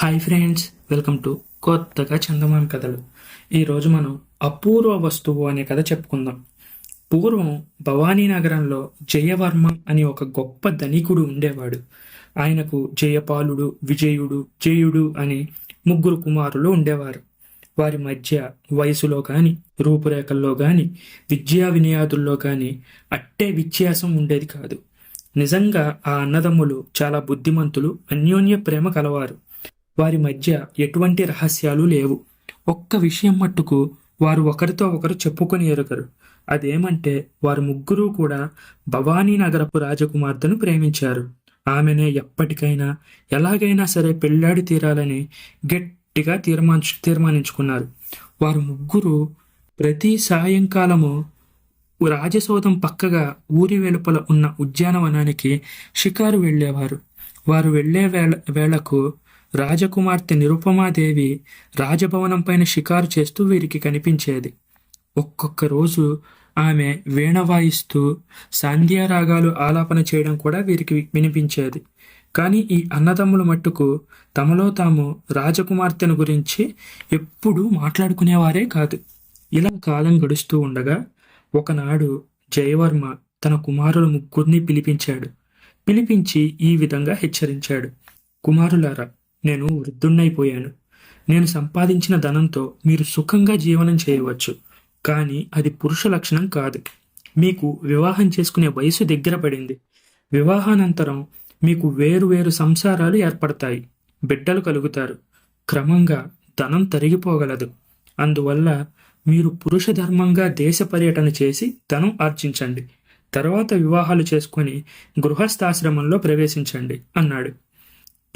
Hi friends welcome to కొత్తగా చందమామ కథలు. ఈరోజు మనం అపూర్వ వస్తువు అనే కథ చెప్పుకుందాం. పూర్వం భవానీ నగరంలో జయవర్మ అని ఒక గొప్ప ధనికుడు ఉండేవాడు. ఆయనకు జయపాలుడు విజయుడు జయుడు అని ముగ్గురు కుమారులు ఉండేవారు. వారి మధ్య వయసులో కానీ రూపురేఖల్లో కానీ విద్యా వినియాదుల్లో కానీ అట్టే వ్యత్యాసం ఉండేది కాదు. నిజంగా ఆ అన్నదమ్ములు చాలా బుద్ధిమంతులు అన్యోన్య ప్రేమ కలవారు. వారి మధ్య ఎటువంటి రహస్యాలు లేవు. ఒక్క విషయం మట్టుకు వారు ఒకరితో ఒకరు చెప్పుకొని ఎరగరు. అదేమంటే వారు ముగ్గురు కూడా భవానీ నగరపు రాజకుమార్తెను ప్రేమించారు. ఆమెనే ఎప్పటికైనా ఎలాగైనా సరే పెళ్ళాడి తీరాలని గట్టిగా తీర్మానించు తీర్మానించుకున్నారు. వారు ముగ్గురు ప్రతి సాయంకాలము రాజసౌధం పక్కగా ఊరి వెలుపల ఉన్న ఉద్యానవనానికి షికారు వెళ్ళేవారు. వారు వెళ్ళే వేళ వేళకు రాజకుమార్తె నిరుపమాదేవి రాజభవనం పైన షికారు చేస్తూ వీరికి కనిపించేది. ఒక్కొక్క రోజు ఆమె వీణ వాయిస్తూ సాంధ్యారాగాలు ఆలాపన చేయడం కూడా వీరికి వినిపించేది. కానీ ఈ అన్నదమ్ముల మట్టుకు తమలో తాము రాజకుమార్తెను గురించి ఎప్పుడూ మాట్లాడుకునేవారే కాదు. ఇలా కాలం గడుస్తూ ఉండగా ఒకనాడు జయవర్మ తన కుమారుల ముగ్గురిని పిలిపించాడు. పిలిపించి ఈ విధంగా హెచ్చరించాడు. కుమారులారా నేను వృద్ధుణ్ణైపోయాను. నేను సంపాదించిన ధనంతో మీరు సుఖంగా జీవనం చేయవచ్చు. కానీ అది పురుష లక్షణం కాదు. మీకు వివాహం చేసుకునే వయసు దగ్గర పడింది. వివాహానంతరం మీకు వేరు వేరు సంసారాలు ఏర్పడతాయి. బిడ్డలు కలుగుతారు. క్రమంగా ధనం తరిగిపోగలదు. అందువల్ల మీరు పురుష ధర్మంగా దేశ పర్యటన చేసి ధనం ఆర్జించండి. తర్వాత వివాహాలు చేసుకొని గృహస్థాశ్రమంలో ప్రవేశించండి అన్నాడు.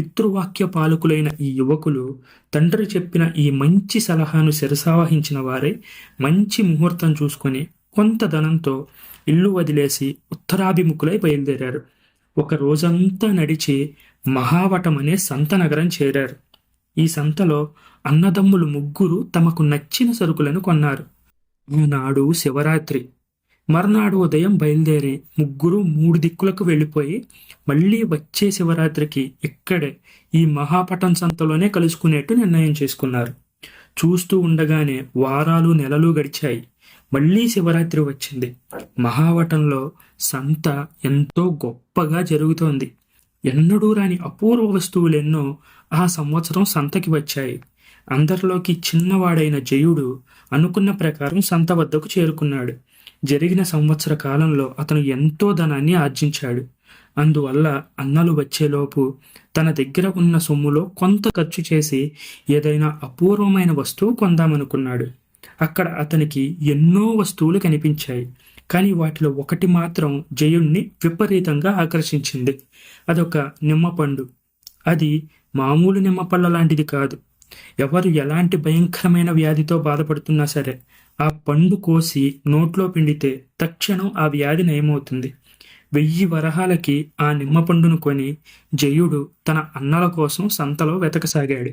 పితృవాక్య పాలకులైన ఈ యువకులు తండ్రి చెప్పిన ఈ మంచి సలహాను శిరసావహించిన వారే మంచి ముహూర్తం చూసుకొని కొంత ధనంతో ఇల్లు వదిలేసి ఉత్తరాభిముఖులై బయలుదేరారు. ఒక రోజంతా నడిచి మహావటం అనే సంత నగరం చేరారు. ఈ సంతలో అన్నదమ్ములు ముగ్గురు తమకు నచ్చిన సరుకులను కొన్నారు. ఆనాడు శివరాత్రి. మర్నాడు ఉదయం బయలుదేరి ముగ్గురు మూడు దిక్కులకు వెళ్ళిపోయి మళ్ళీ వచ్చే శివరాత్రికి ఇక్కడే ఈ మహాపటం సంతలోనే కలుసుకునేట్టు నిర్ణయం చేసుకున్నారు. చూస్తూ ఉండగానే వారాలు నెలలు గడిచాయి. మళ్ళీ శివరాత్రి వచ్చింది. మహావటంలో సంత ఎంతో గొప్పగా జరుగుతోంది. ఎన్నడూ రాని అపూర్వ వస్తువులెన్నో ఆ సంవత్సరం సంతకి వచ్చాయి. అందరిలోకి చిన్నవాడైన జయుడు అనుకున్న ప్రకారం సంత వద్దకు చేరుకున్నాడు. జరిగిన సంవత్సర కాలంలో అతను ఎంతో ధనాన్ని ఆర్జించాడు. అందువల్ల అన్నలు వచ్చేలోపు తన దగ్గర ఉన్న సొమ్ములో కొంత ఖర్చు చేసి ఏదైనా అపూర్వమైన వస్తువు కొందామనుకున్నాడు. అక్కడ అతనికి ఎన్నో వస్తువులు కనిపించాయి. కానీ వాటిలో ఒకటి మాత్రం జయుణ్ణి విపరీతంగా ఆకర్షించింది. అదొక నిమ్మపండు. అది మామూలు నిమ్మపళ్ళ లాంటిది కాదు. ఎవరు ఎలాంటి భయంకరమైన వ్యాధితో బాధపడుతున్నా సరే ఆ పండు కోసి నోట్లో పిండితే తక్షణం ఆ వ్యాధి నయమవుతుంది. వెయ్యి వరహాలకి ఆ నిమ్మ పండును కొని జయుడు తన అన్నల కోసం సంతలో వెతకసాగాడు.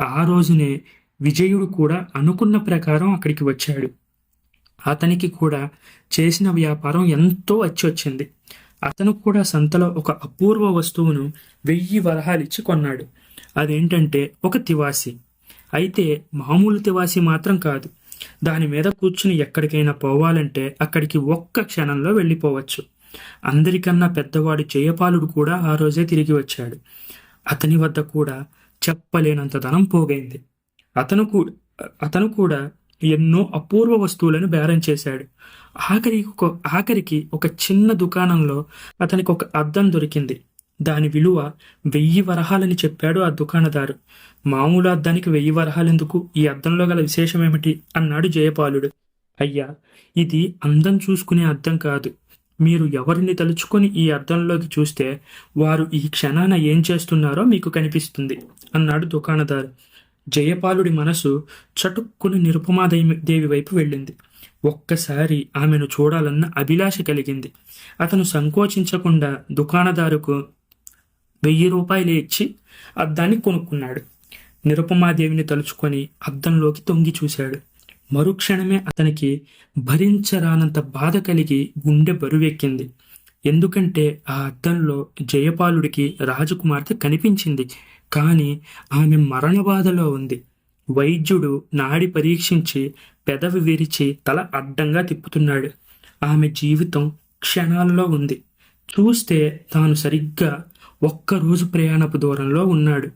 ఆ రోజునే విజయుడు కూడా అనుకున్న ప్రకారం అక్కడికి వచ్చాడు. అతనికి కూడా చేసిన వ్యాపారం ఎంతో వచ్చింది అతను కూడా సంతలో ఒక అపూర్వ వస్తువును వెయ్యి వరహాలిచ్చి కొన్నాడు. అదేంటంటే ఒక తివాసి. అయితే మామూలు తివాసి మాత్రం కాదు. దాని మీద కూర్చుని ఎక్కడికైనా పోవాలంటే అక్కడికి ఒక్క క్షణంలో వెళ్ళిపోవచ్చు. అందరికన్నా పెద్దవాడు జయపాలుడు కూడా ఆ రోజే తిరిగి వచ్చాడు. అతని వద్ద కూడా చెప్పలేనంత ధనం పోగైంది. అతను కూడా అతను కూడా ఎన్నో అపూర్వ వస్తువులను బేరం చేశాడు. ఆఖరికి ఒక ఆఖరికి ఒక చిన్న దుకాణంలో అతనికి ఒక అద్దం దొరికింది. దాని విలువ వెయ్యి వరహాలని చెప్పాడు ఆ దుకాణదారు. మామూలు అద్దానికి వెయ్యి వరహాలెందుకు? ఈ అద్దంలో గల విశేషమేమిటి? అన్నాడు జయపాలుడు. అయ్యా ఇది అందం చూసుకునే అద్దం కాదు. మీరు ఎవరిని తలుచుకొని ఈ అద్దంలోకి చూస్తే వారు ఈ క్షణాన ఏం చేస్తున్నారో మీకు కనిపిస్తుంది అన్నాడు దుకాణదారు. జయపాలుడి మనసు చటుక్కుని నిరుపమాదేవి దేవి వైపు వెళ్ళింది. ఒక్కసారి ఆమెను చూడాలన్న అభిలాష కలిగింది. అతను సంకోచించకుండా దుకాణదారుకు వెయ్యి రూపాయలు ఇచ్చి అద్దాన్ని కొనుక్కున్నాడు. నిరుపమాదేవిని తలుచుకొని అద్దంలోకి తొంగి చూశాడు. మరుక్షణమే అతనికి భరించరానంత బాధ కలిగి గుండె బరువెక్కింది. ఎందుకంటే ఆ అద్దంలో జయపాలుడికి రాజకుమార్తె కనిపించింది. కానీ ఆమె మరణ బాధలో ఉంది. వైద్యుడు నాడి పరీక్షించి పెదవి విరిచి తల అడ్డంగా తిప్పుతున్నాడు. ఆమె జీవితం క్షణాల్లో ఉంది. చూస్తే తాను సరిగ్గా ఒక్కరోజు ప్రయాణపు దూరంలో ఉన్నాడు.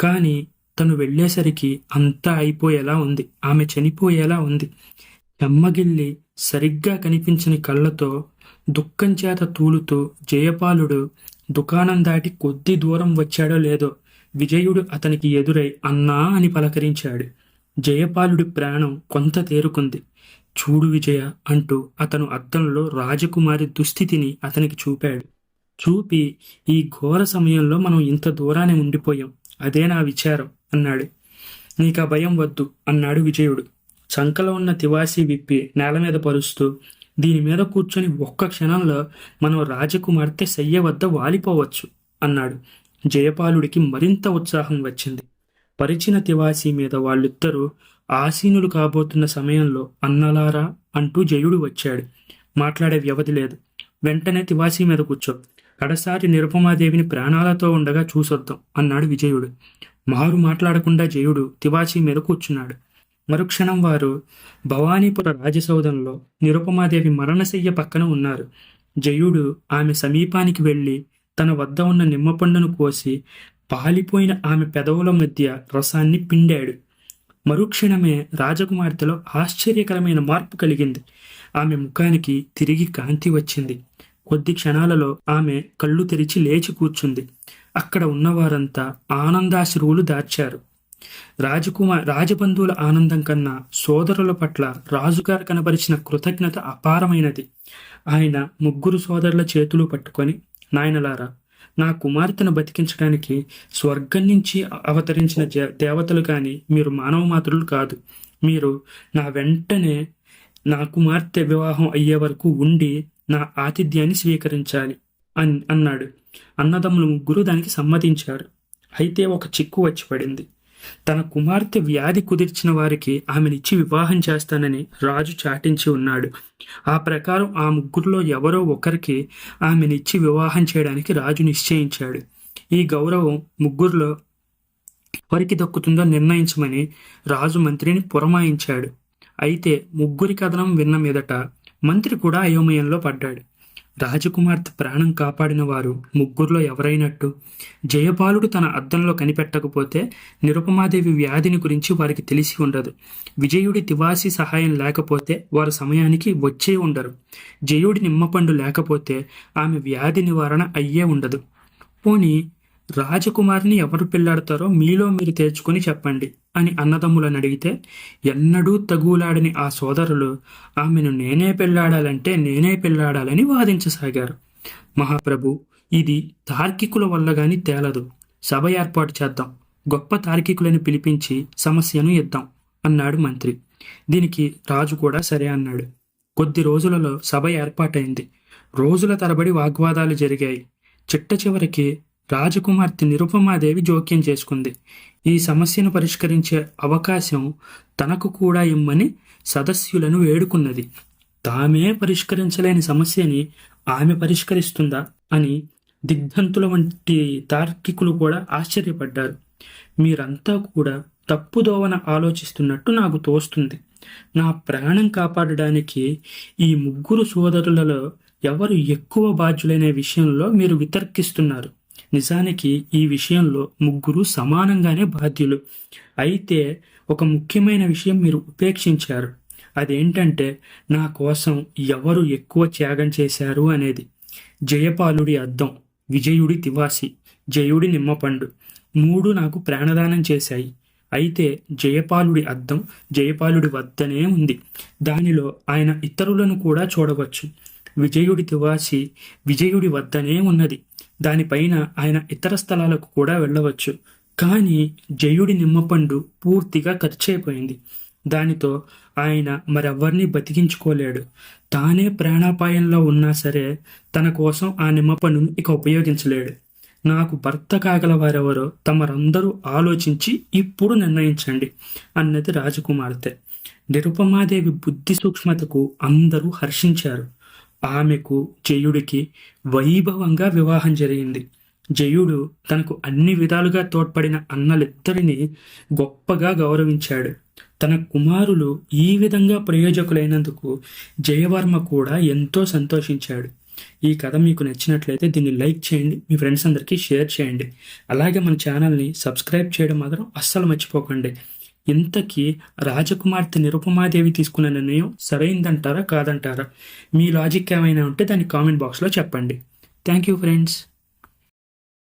కానీ తను వెళ్ళేసరికి అంతా అయిపోయేలా ఉంది. ఆమె చనిపోయేలా ఉంది. ఎమ్మగిల్లి సరిగ్గా కనిపించని కళ్ళతో దుఃఖం చేత తూలుతూ జయపాలుడు దుకాణం దాటి కొద్ది దూరం వచ్చాడో లేదో విజయుడు అతనికి ఎదురై అన్నా అని పలకరించాడు. జయపాలుడి ప్రాణం కొంత తేరుకుంది. చూడు విజయ అంటూ అతను అద్దంలో రాజకుమారి దుస్థితిని అతనికి చూపాడు. చూపి ఈ ఘోర సమయంలో మనం ఇంత దూరానే ఉండిపోయాం. అదే నా విచారం అన్నాడు. నీకా భయం వద్దు అన్నాడు విజయుడు. చంకలో ఉన్న తివాసి విప్పి నేల మీద పరుస్తూ దీని మీద కూర్చొని ఒక్క క్షణంలో మనం రాజకుమార్తె శయ్య వద్ద వాలిపోవచ్చు అన్నాడు. జయపాలుడికి మరింత ఉత్సాహం వచ్చింది. పరిచిన తివాసి మీద వాళ్ళిద్దరూ ఆసీనులు కాబోతున్న సమయంలో అన్నలారా అంటూ జయుడు వచ్చాడు. మాట్లాడే వ్యవధి లేదు. వెంటనే తివాసి మీద కూర్చో. కడసారి నిరుపమాదేవిని ప్రాణాలతో ఉండగా చూసొద్దాం అన్నాడు విజయుడు. మారు మాట్లాడకుండా జయుడు తివాచి మీద కూర్చున్నాడు. మరుక్షణం వారు భవానీపుర రాజసౌధంలో నిరుపమాదేవి మరణశయ్య పక్కన ఉన్నారు. జయుడు ఆమె సమీపానికి వెళ్ళి తన వద్ద ఉన్న నిమ్మపండును కోసి పాలిపోయిన ఆమె పెదవుల మధ్య రసాన్ని పిండాడు. మరుక్షణమే రాజకుమార్తెలో ఆశ్చర్యకరమైన మార్పు కలిగింది. ఆమె ముఖానికి తిరిగి కాంతి వచ్చింది. కొద్ది క్షణాలలో ఆమె కళ్ళు తెరిచి లేచి కూర్చుంది. అక్కడ ఉన్నవారంతా ఆనందాశ్రువులు దాచారు. రాజకుమార్ రాజబంధువుల ఆనందం కన్నా సోదరుల పట్ల రాజుగారు కనపరిచిన కృతజ్ఞత అపారమైనది. ఆయన ముగ్గురు సోదరుల చేతులు పట్టుకొని నాయనలారా నా కుమార్తెను బతికించడానికి స్వర్గం నుంచి అవతరించిన దేవతలు కానీ మీరు మానవ మాతృలు కాదు. మీరు నా వెంటనే నా కుమార్తె వివాహం అయ్యే వరకు ఉండి నా ఆతిథ్యాన్ని స్వీకరించాలి అన్ అన్నాడు. అన్నదమ్ములు ముగ్గురు దానికి సమ్మతించారు. అయితే ఒక చిక్కు వచ్చి పడింది. తన కుమార్తె వ్యాధి కుదిర్చిన వారికి ఆమెనిచ్చి వివాహం చేస్తానని రాజు చాటించి ఉన్నాడు. ఆ ప్రకారం ఆ ముగ్గురులో ఎవరో ఒకరికి ఆమెనిచ్చి వివాహం చేయడానికి రాజు నిశ్చయించాడు. ఈ గౌరవం ముగ్గురులో ఎవరికి దక్కుతుందో నిర్ణయించమని రాజు మంత్రిని పురమాయించాడు. అయితే ముగ్గురి కథనం విన్న మీదట మంత్రి కూడా అయోమయంలో పడ్డాడు. రాజకుమార్తె ప్రాణం కాపాడిన వారు ముగ్గురులో ఎవరైనట్టు జయపాలుడు తన అద్దంలో కనిపెట్టకపోతే నిరుపమాదేవి వ్యాధిని గురించి వారికి తెలిసి ఉండదు. విజయుడి తివాసి సహాయం లేకపోతే వారు సమయానికి వచ్చే ఉండరు. జయుడి నిమ్మపండు లేకపోతే ఆమె వ్యాధి నివారణ అయ్యే ఉండదు. పోనీ రాజకుమారిని ఎవరు పెళ్ళాడతారో మీలో మీరు తేల్చుకొని చెప్పండి. అని అన్నదమ్ములను అడిగితే ఎన్నడూ తగులాడని ఆ సోదరులు ఆమెను నేనే పెళ్ళాడాలంటే నేనే పెళ్ళాడాలని వాదించసాగారు. మహాప్రభు ఇది తార్కికుల వల్ల గాని తేలదు. సభ ఏర్పాటు చేద్దాం. గొప్ప తార్కికులను పిలిపించి సమస్యను ఇద్దాం అన్నాడు మంత్రి. దీనికి రాజు కూడా సరే అన్నాడు. కొద్ది రోజులలో సభ ఏర్పాటైంది. రోజుల తరబడి వాగ్వాదాలు జరిగాయి. చిట్ట చివరికి రాజకుమార్తె నిరుపమాదేవి జోక్యం చేసుకుంది. ఈ సమస్యను పరిష్కరించే అవకాశం తనకు కూడా ఇమ్మని సదస్యులను వేడుకున్నది. తామే పరిష్కరించలేని సమస్యని ఆమె పరిష్కరిస్తుందా అని దిగ్ధంతుల వంటి తార్కికులు కూడా ఆశ్చర్యపడ్డారు. మీరంతా కూడా తప్పుదోవన ఆలోచిస్తున్నట్టు నాకు తోస్తుంది. నా ప్రాణం కాపాడడానికి ఈ ముగ్గురు సోదరులలో ఎవరు ఎక్కువ బాధ్యులనే విషయంలో మీరు వితర్కిస్తున్నారు? నిజానికి ఈ విషయంలో ముగ్గురు సమానంగానే బాధ్యులు. అయితే ఒక ముఖ్యమైన విషయం మీరు ఉపేక్షించారు. అదేంటంటే నా కోసం ఎవరు ఎక్కువ త్యాగం చేశారు అనేది. జయపాలుడి అద్దం విజయుడి తివాసి జయుడి నిమ్మపండు మూడు నాకు ప్రాణదానం చేశాయి. అయితే జయపాలుడి అద్దం జయపాలుడి వద్దనే ఉంది. దానిలో ఆయన ఇతరులను కూడా చూడవచ్చు. విజయుడి తివాసి విజయుడి వద్దనే ఉన్నది. దానిపైన ఆయన ఇతర స్థలాలకు కూడా వెళ్ళవచ్చు. కానీ జయుడి నిమ్మపండు పూర్తిగా ఖర్చయిపోయింది దానితో ఆయన మరెవ్వరిని బతికించుకోలేడు. తానే ప్రాణాపాయంలో ఉన్నా సరే తన కోసం ఆ నిమ్మపండును ఇక ఉపయోగించలేడు. నాకు భర్త కాగల వారెవరో తమరందరూ ఆలోచించి ఇప్పుడు నిర్ణయించండి అన్నది రాజకుమార్తె. నిరుపమాదేవి బుద్ధి సూక్ష్మతకు అందరూ హర్షించారు. ఆమెకు జయుడికి వైభవంగా వివాహం జరిగింది. జయుడు తనకు అన్ని విధాలుగా తోడ్పడిన అన్నలిద్దరిని గొప్పగా గౌరవించాడు. తన కుమారులు ఈ విధంగా ప్రయోజకులైనందుకు జయవర్మ కూడా ఎంతో సంతోషించాడు. ఈ కథ మీకు నచ్చినట్లయితే దీన్ని లైక్ చేయండి మీ ఫ్రెండ్స్ అందరికీ షేర్ చేయండి. అలాగే మన ఛానల్ని సబ్స్క్రైబ్ చేయడం మాత్రం అస్సలు మర్చిపోకండి. ఇంతకీ రాజకుమార్తె నిరుపమాదేవి తీసుకున్న నిర్ణయం సరైందంటారా కాదంటారా? మీ లాజిక్ ఏమైనా ఉంటే దాన్ని కామెంట్ బాక్స్లో చెప్పండి. Thank you friends.